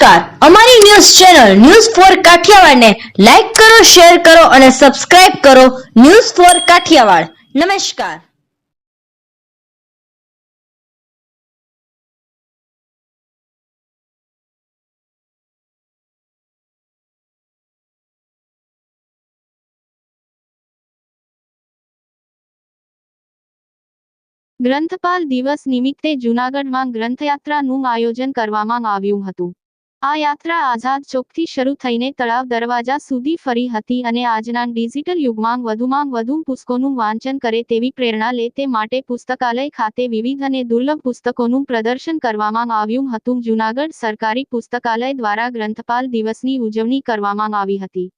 નમસ્કાર. અમારી news channel news four કાઠિયાવાડને લાઈક કરો, શેર કરો અને સબસ્ક્રાઇબ કરો ન્યૂઝ ફોર કાઠિયાવાડ. નમસ્કાર. ગ્રંથપાલ દિવસ નિમિત્તે જૂનાગઢમાં ગ્રંથયાત્રાનું આયોજન કરવામાં આવ્યું હતું. આ યાત્રા આઝાદ ચોકથી શરૂ થઈને તળાવ દરવાજા સુધી ફરી હતી અને આજના ડિજિટલ યુગમાં વધુમાં વધુ પુસ્તકોનું વાંચન કરે તેવી પ્રેરણા લે તે માટે પુસ્તકાલય ખાતે વિવિધ અને દુર્લભ પુસ્તકોનું પ્રદર્શન કરવામાં આવ્યું હતું. જૂનાગઢ સરકારી પુસ્તકાલય દ્વારા ગ્રંથપાલ દિવસની ઉજવણી કરવામાં આવી હતી.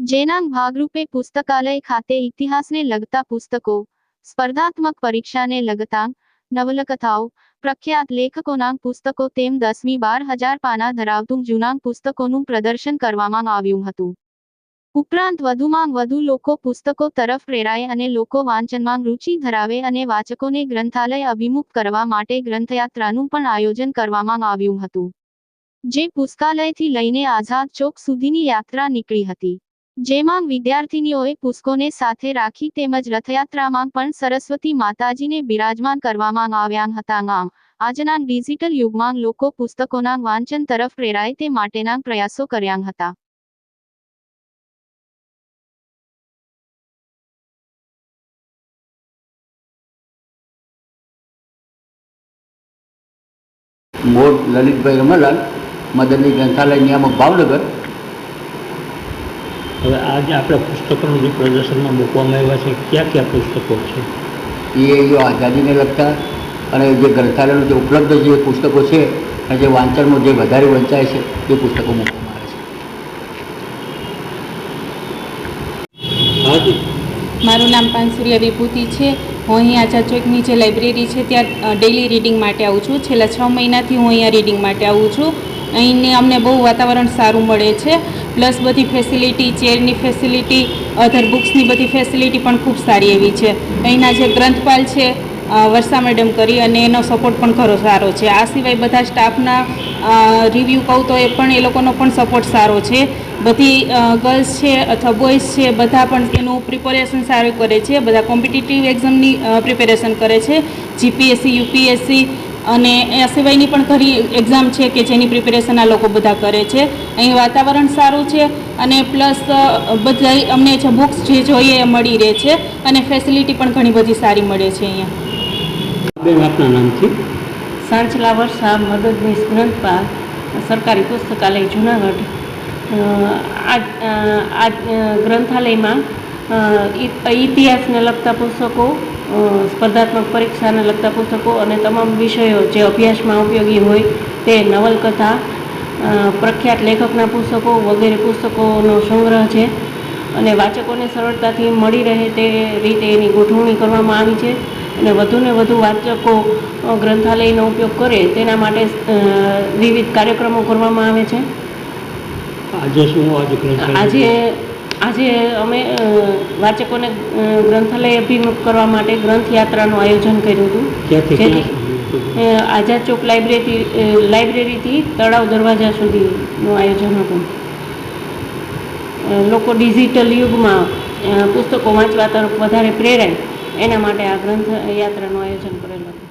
જેના ભાગરૂપે પુસ્તકાલય ખાતે ઇતિહાસને લગતા પુસ્તકો, સ્પર્ધાત્મક પરીક્ષાને લગતા નવલકથાઓ પ્રખ્યાત લેખકોના પુસ્તકો તેમ દસમી બાર હજાર પાના ધરાવતું જૂના પુસ્તકોનું પ્રદર્શન કરવામાં આવ્યું હતું ઉપરાંત વધુમાં વધુ લોકો પુસ્તકો તરફ પ્રેરાય અને લોકો વાંચનમાં રુચિ ધરાવે અને વાચકોને ગ્રંથાલય અભિમુખ કરવા માટે ગ્રંથયાત્રાનું પણ આયોજન કરવામાં આવ્યું હતું જે પુસ્તકાલયથી લઈને આઝાદ ચોક સુધીની યાત્રા નીકળી હતી। જેમાં વિદ્યાર્થીનીઓએ પુષ્કોને સાથે રાખી તેમજ રથયાત્રામાં પણ સરસ્વતી માતાજીને બિરાજમાન કરવામાં આવ્યા હતા. આમ, આજના ડિજિટલ યુગમાં લોકો પુસ્તકોના વાંચન તરફ પ્રેરાય તે માટેના પ્રયાસો કર્યા હતા. મોર લલિતભાઈ રમલાલ મદનની ગ્રંથાલય નિયામક ભાવનગર. હવે આજે આપણા પુસ્તકોનું જે પ્રદર્શનમાં મૂકવામાં આવ્યા છે કયા કયા પુસ્તકો છે? એ જો આઝાદીને લગતા અને જે ગ્રંથાલયનું જે ઉપલબ્ધ જે પુસ્તકો છે અને જે વાંચનમાં જે વધારે વંચાય છે એ પુસ્તકો મૂકવામાં આવે છે. મારું નામ પાનસુરિયા વિભૂતિ છે. હું અહીં આઝાદ ચોકની જે લાઇબ્રેરી છે ત્યાં ડેલી રીડિંગ માટે આવું છું. છેલ્લા છ મહિનાથી હું અહીંયા રીડિંગ માટે આવું છું. અહીંને અમને બહુ વાતાવરણ સારું મળે છે. પ્લસ બધી ફેસિલિટી, ચેરની ફેસિલિટી અધર બુક્સની બધી ફેસિલિટી પણ ખૂબ સારી એવી છે. અહીંના જે ગ્રંથપાલ છે વર્ષા મેડમ કરી અને એનો સપોર્ટ પણ ઘણો સારો છે. આ સિવાય બધા સ્ટાફના રિવ્યૂ કહું તો એ પણ એ લોકોનો પણ સપોર્ટ સારો છે. બધી ગર્લ્સ છે અથવા બોયઝ છે, બધા પણ એનું પ્રિપેરેશન સારું કરે છે. બધા કોમ્પિટિટિવ એક્ઝામની પ્રિપેરેશન કરે છે. જીપીએસસી યુપીએસસી અને એ સિવાયની પણ ઘણી એક્ઝામ છે કે જેની પ્રિપેરેશન આ લોકો બધા કરે છે. અહીં વાતાવરણ સારું છે અને પ્લસ બધા અમને જે બુક્સ જે જોઈએ એ મળી રહે છે અને ફેસિલિટી પણ ઘણી બધી સારી મળે છે અહીંયા. બેન આપના નામથી? સાંચલા વર્ષા મદદનીશ ગ્રંથપાલ સરકારી પુસ્તકાલય જુનાગઢ. આ આ ગ્રંથાલયમાં ઇતિહાસને લગતા પુસ્તકો સ્પર્ધાત્મક પરીક્ષાને લગતા પુસ્તકો અને તમામ વિષયો જે અભ્યાસમાં ઉપયોગી હોય તે નવલકથા પ્રખ્યાત લેખકના પુસ્તકો વગેરે પુસ્તકોનો સંગ્રહ છે અને વાચકોને સરળતાથી મળી રહે તે રીતે એની ગોઠવણી કરવામાં આવી છે અને વધુને વધુ વાચકો ગ્રંથાલયનો ઉપયોગ કરે તેના માટે વિવિધ કાર્યક્રમો કરવામાં આવે છે. આજે શું આજે આજે આજે અમે વાચકોને ગ્રંથાલય અભિમુખ કરવા માટે ગ્રંથ યાત્રાનું આયોજન કર્યું હતું. જેથી આઝાદ ચોક લાઇબ્રેરી લાઇબ્રેરીથી તળાવ દરવાજા સુધીનું આયોજન હતું. લોકો ડિજિટલ યુગમાં પુસ્તકો વાંચવા તરફ વધારે પ્રેરાય એના માટે આ ગ્રંથ યાત્રાનું આયોજન કરેલું હતું.